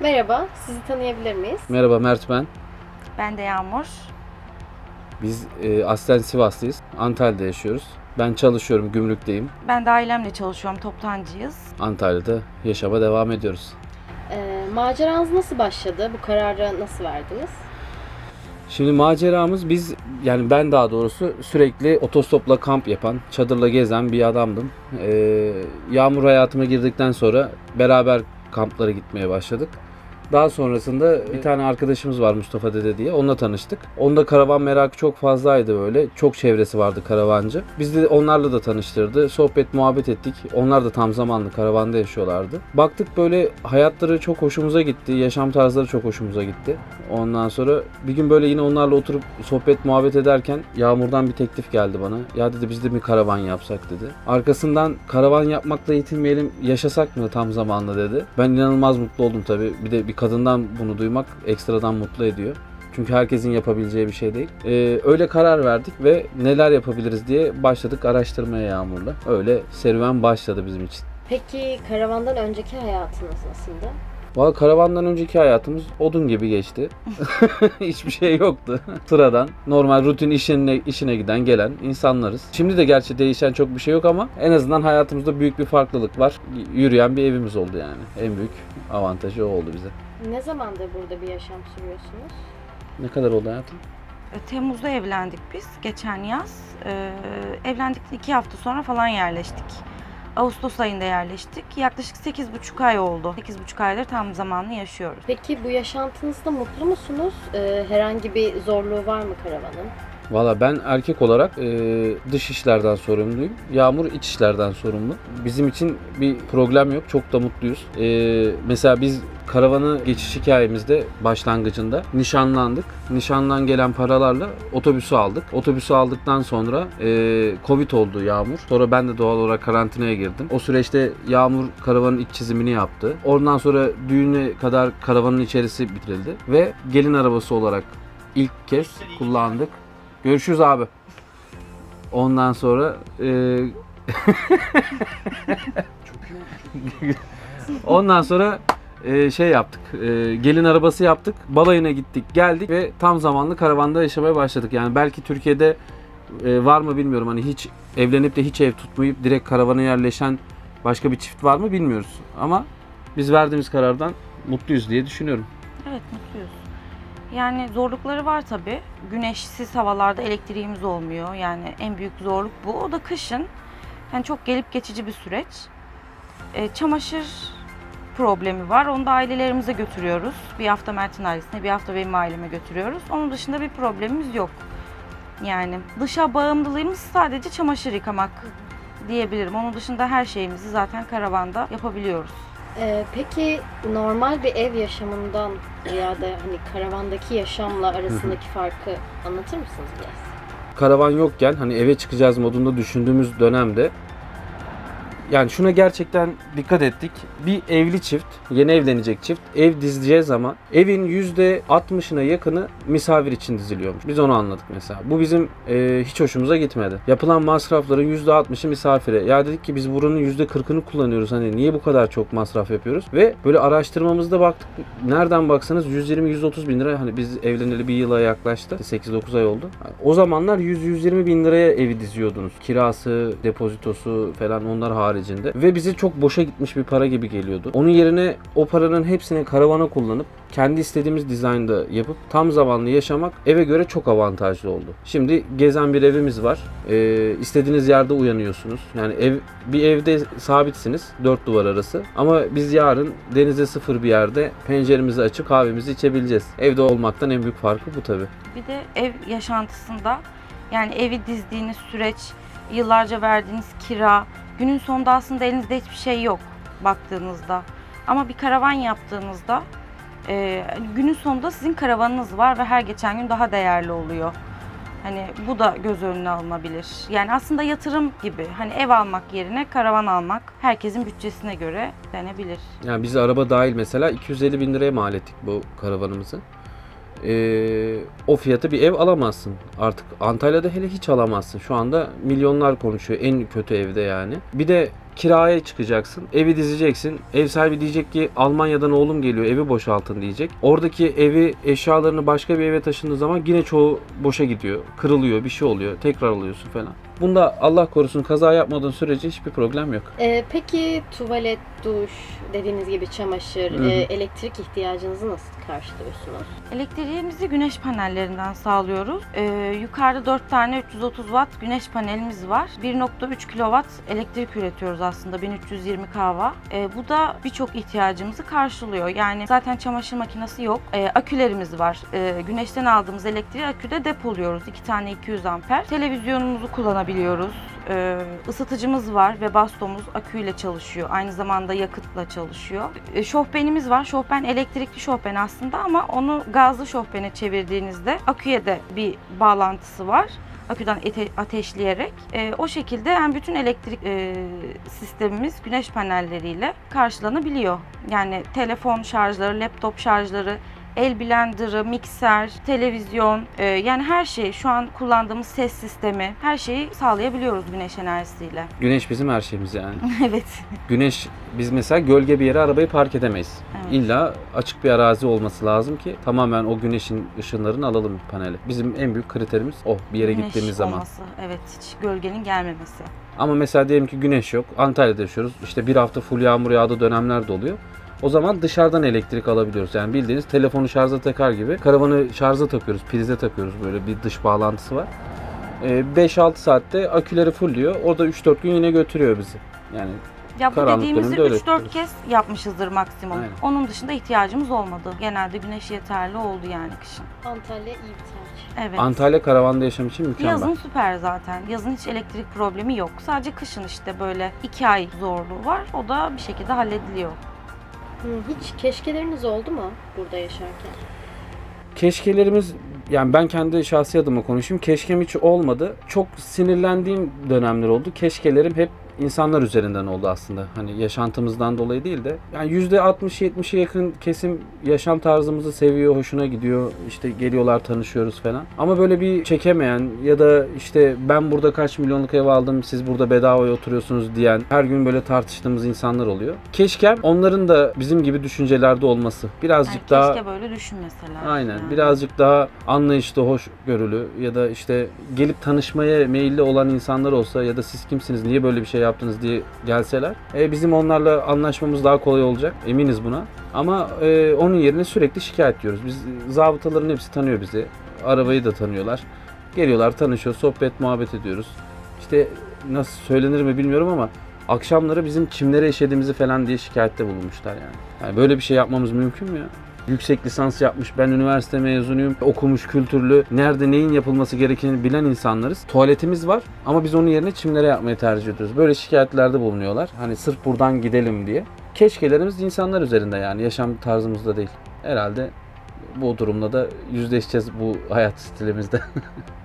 Merhaba, sizi tanıyabilir miyiz? Merhaba Mert ben. Ben de Yağmur. Biz e, aslen Sivaslıyız. Antalya'da yaşıyoruz. Ben çalışıyorum, gümrükteyim. Ben de ailemle çalışıyorum, toptancıyız. Antalya'da yaşama devam ediyoruz. Ee, maceranız nasıl başladı? Bu kararı nasıl verdiniz? Şimdi maceramız biz, yani ben daha doğrusu sürekli otostopla kamp yapan, çadırla gezen bir adamdım. E, yağmur hayatıma girdikten sonra beraber kamplara gitmeye başladık. Daha sonrasında bir tane arkadaşımız var Mustafa Dede diye. Onunla tanıştık. Onda karavan merakı çok fazlaydı böyle. Çok çevresi vardı karavancı. Biz de onlarla da tanıştırdı. Sohbet muhabbet ettik. Onlar da tam zamanlı karavanda yaşıyorlardı. Baktık böyle hayatları çok hoşumuza gitti. Yaşam tarzları çok hoşumuza gitti. Ondan sonra bir gün böyle yine onlarla oturup sohbet muhabbet ederken Yağmur'dan bir teklif geldi bana. Ya dedi biz de bir karavan yapsak dedi. Arkasından karavan yapmakla yetinmeyelim yaşasak mı tam zamanlı dedi. Ben inanılmaz mutlu oldum tabii. Bir de bir kadından bunu duymak ekstradan mutlu ediyor. Çünkü herkesin yapabileceği bir şey değil. Ee, öyle karar verdik ve neler yapabiliriz diye başladık araştırmaya Yağmur'la. Öyle serüven başladı bizim için. Peki karavandan önceki hayatınız nasıldı? Valla karavandan önceki hayatımız odun gibi geçti. Hiçbir şey yoktu. Sıradan normal rutin işine, işine giden gelen insanlarız. Şimdi de gerçi değişen çok bir şey yok ama en azından hayatımızda büyük bir farklılık var. Yürüyen bir evimiz oldu yani. En büyük avantajı o oldu bize. Ne zamandır burada bir yaşam sürüyorsunuz? Ne kadar oldu hayatım? E, Temmuz'da evlendik biz, geçen yaz. Ee, evlendikten iki hafta sonra falan yerleştik. Ağustos ayında yerleştik. Yaklaşık 8,5 ay oldu. 8,5 aydır tam zamanlı yaşıyoruz. Peki bu yaşantınızda mutlu musunuz? Ee, herhangi bir zorluğu var mı karavanın? Valla ben erkek olarak e, dış işlerden sorumluyum. Yağmur iç işlerden sorumlu. Bizim için bir problem yok. Çok da mutluyuz. E, mesela biz karavanı geçiş hikayemizde başlangıcında nişanlandık. Nişandan gelen paralarla otobüsü aldık. Otobüsü aldıktan sonra e, Covid oldu Yağmur. Sonra ben de doğal olarak karantinaya girdim. O süreçte Yağmur karavanın iç çizimini yaptı. Ondan sonra düğüne kadar karavanın içerisi bitirildi. Ve gelin arabası olarak ilk kez kullandık. Görüşürüz abi. Ondan sonra e, Ondan sonra e, şey yaptık. e, gelin arabası yaptık. Balayına gittik, geldik ve tam zamanlı karavanda yaşamaya başladık. Yani belki Türkiye'de var mı bilmiyorum. Hani hiç evlenip de hiç ev tutmayıp direkt karavana yerleşen başka bir çift var mı bilmiyoruz. Ama biz verdiğimiz karardan mutluyuz diye düşünüyorum. Evet, mutluyuz. Yani zorlukları var tabii. Güneşsiz havalarda elektriğimiz olmuyor. Yani en büyük zorluk bu. O da kışın. Yani çok gelip geçici bir süreç. E, çamaşır problemi var. Onu da ailelerimize götürüyoruz. Bir hafta Mert'in ailesine, bir hafta benim aileme götürüyoruz. Onun dışında bir problemimiz yok. Yani dışa bağımlılığımız sadece çamaşır yıkamak diyebilirim. Onun dışında her şeyimizi zaten karavanda yapabiliyoruz. Ee, peki normal bir ev yaşamından ya da hani karavandaki yaşamla arasındaki farkı anlatır mısınız biraz? karavan yokken hani eve çıkacağız modunda düşündüğümüz dönemde yani şuna gerçekten dikkat ettik. Bir evli çift, yeni evlenecek çift ev dizeceği zaman evin %60'ına yakını misafir için diziliyormuş. Biz onu anladık mesela. Bu bizim e, hiç hoşumuza gitmedi. Yapılan masrafların %60'ı misafire. Ya dedik ki biz buranın %40'ını kullanıyoruz. Hani niye bu kadar çok masraf yapıyoruz? Ve böyle araştırmamızda baktık. Nereden baksanız 120-130 bin lira. Hani biz evleneli bir yıla yaklaştı. 8-9 ay oldu. O zamanlar 100-120 bin liraya evi diziyordunuz. Kirası, depozitosu falan onlar haricinde. Ve bize çok boşa gitmiş bir para gibi geliyordu. Onun yerine o paranın hepsini karavana kullanıp kendi istediğimiz dizaynda yapıp tam zamanlı yaşamak eve göre çok avantajlı oldu. Şimdi gezen bir evimiz var. Ee, istediğiniz yerde uyanıyorsunuz. Yani ev bir evde sabitsiniz dört duvar arası. Ama biz yarın denize sıfır bir yerde penceremizi açıp kahvemizi içebileceğiz. Evde olmaktan en büyük farkı bu tabii. Bir de ev yaşantısında yani evi dizdiğiniz süreç, yıllarca verdiğiniz kira, günün sonunda aslında elinizde hiçbir şey yok baktığınızda. Ama bir karavan yaptığınızda e, günün sonunda sizin karavanınız var ve her geçen gün daha değerli oluyor. Hani bu da göz önüne alınabilir. Yani aslında yatırım gibi. Hani ev almak yerine karavan almak herkesin bütçesine göre denebilir. Yani biz araba dahil mesela 250 bin liraya mal ettik bu karavanımızı. Ee, o fiyatı bir ev alamazsın. Artık Antalya'da hele hiç alamazsın. Şu anda milyonlar konuşuyor en kötü evde yani. Bir de kiraya çıkacaksın. Evi dizeceksin. Ev sahibi diyecek ki Almanya'dan oğlum geliyor evi boşaltın diyecek. Oradaki evi eşyalarını başka bir eve taşındığı zaman yine çoğu boşa gidiyor. Kırılıyor bir şey oluyor. Tekrar alıyorsun falan. Bunda Allah korusun kaza yapmadığın sürece hiçbir problem yok. Ee, peki tuvalet, duş, dediğiniz gibi çamaşır, Hı hı. e, elektrik ihtiyacınızı nasıl karşılıyorsunuz? Elektriğimizi güneş panellerinden sağlıyoruz. Ee, yukarıda 4 tane 330 watt güneş panelimiz var. 1.3 kW elektrik üretiyoruz aslında 1320 kW. Ee, bu da birçok ihtiyacımızı karşılıyor. Yani zaten çamaşır makinesi yok. Ee, akülerimiz var. Ee, güneşten aldığımız elektriği aküde depoluyoruz. 2 tane 200 amper. Televizyonumuzu kullanabiliyoruz. Ee, ısıtıcımız var ve bastomuz aküyle çalışıyor. Aynı zamanda yakıtla çalışıyor. Ee, şofbenimiz var. Şofben elektrikli şofben aslında ama onu gazlı şofbene çevirdiğinizde aküye de bir bağlantısı var. Aküden ateşleyerek. Ee, o şekilde yani bütün elektrik e, sistemimiz güneş panelleriyle karşılanabiliyor. Yani telefon şarjları, laptop şarjları, el blenderı, mikser, televizyon e, yani her şey şu an kullandığımız ses sistemi her şeyi sağlayabiliyoruz güneş enerjisiyle. Güneş bizim her şeyimiz yani. evet. Güneş biz mesela gölge bir yere arabayı park edemeyiz. Evet. İlla açık bir arazi olması lazım ki tamamen o güneşin ışınlarını alalım paneli. Bizim en büyük kriterimiz o bir yere Güneş gittiğimiz zaman. olması, evet hiç gölgenin gelmemesi. Ama mesela diyelim ki güneş yok. Antalya'da yaşıyoruz. İşte bir hafta full yağmur yağdığı dönemler de oluyor. O zaman dışarıdan elektrik alabiliyoruz. Yani bildiğiniz telefonu şarja takar gibi karavanı şarja takıyoruz, prize takıyoruz. Böyle bir dış bağlantısı var. Ee, 5-6 saatte aküleri fullüyor. O da 3-4 gün yine götürüyor bizi. Yani Ya bu Karanlık dediğimizi dönemde öyle 3-4 yapıyoruz. kez yapmışızdır maksimum. Aynen. Onun dışında ihtiyacımız olmadı. Genelde güneş yeterli oldu yani kışın. Antalya iyi bir tercih. Evet. Antalya karavanda yaşam için mükemmel. Yazın süper zaten. Yazın hiç elektrik problemi yok. Sadece kışın işte böyle 2 ay zorluğu var. O da bir şekilde hallediliyor. Hiç keşkeleriniz oldu mu burada yaşarken? Keşkelerimiz yani ben kendi şahsi adıma konuşayım. Keşkem hiç olmadı. Çok sinirlendiğim dönemler oldu. Keşkelerim hep insanlar üzerinden oldu aslında. Hani yaşantımızdan dolayı değil de. Yani %60-70'e yakın kesim yaşam tarzımızı seviyor, hoşuna gidiyor. İşte geliyorlar, tanışıyoruz falan. Ama böyle bir çekemeyen ya da işte ben burada kaç milyonluk ev aldım, siz burada bedavaya oturuyorsunuz diyen her gün böyle tartıştığımız insanlar oluyor. Keşkem onların da bizim gibi düşüncelerde olması. Birazcık Yani daha keşke böyle düşünmeseler. Aynen. yani. Birazcık daha anlayışlı, hoşgörülü ya da işte gelip tanışmaya meyilli olan insanlar olsa ya da siz kimsiniz, niye böyle bir şey yaptınız diye gelseler e, bizim onlarla anlaşmamız daha kolay olacak. Eminiz buna. Ama e, onun yerine sürekli şikayet ediyoruz. Biz zabıtaların hepsi tanıyor bizi. Arabayı da tanıyorlar. Geliyorlar, tanışıyor, sohbet, muhabbet ediyoruz. İşte nasıl söylenir mi bilmiyorum ama akşamları bizim çimlere işediğimizi falan diye şikayette bulunmuşlar yani. yani böyle bir şey yapmamız mümkün mü ya? Yüksek lisans yapmış, ben üniversite mezunuyum, okumuş, kültürlü, nerede neyin yapılması gerektiğini bilen insanlarız. Tuvaletimiz var ama biz onun yerine çimlere yapmayı tercih ediyoruz. Böyle şikayetlerde bulunuyorlar. Hani sırf buradan gidelim diye. Keşkelerimiz insanlar üzerinde yani yaşam tarzımızda değil. Herhalde bu durumla da yüzleşeceğiz bu hayat stilimizde.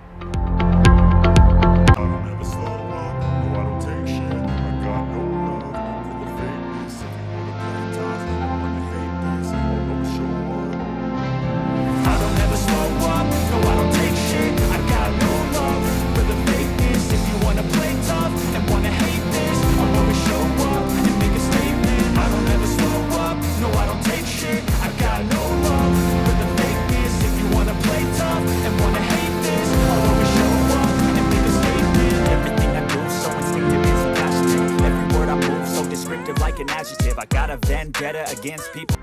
against people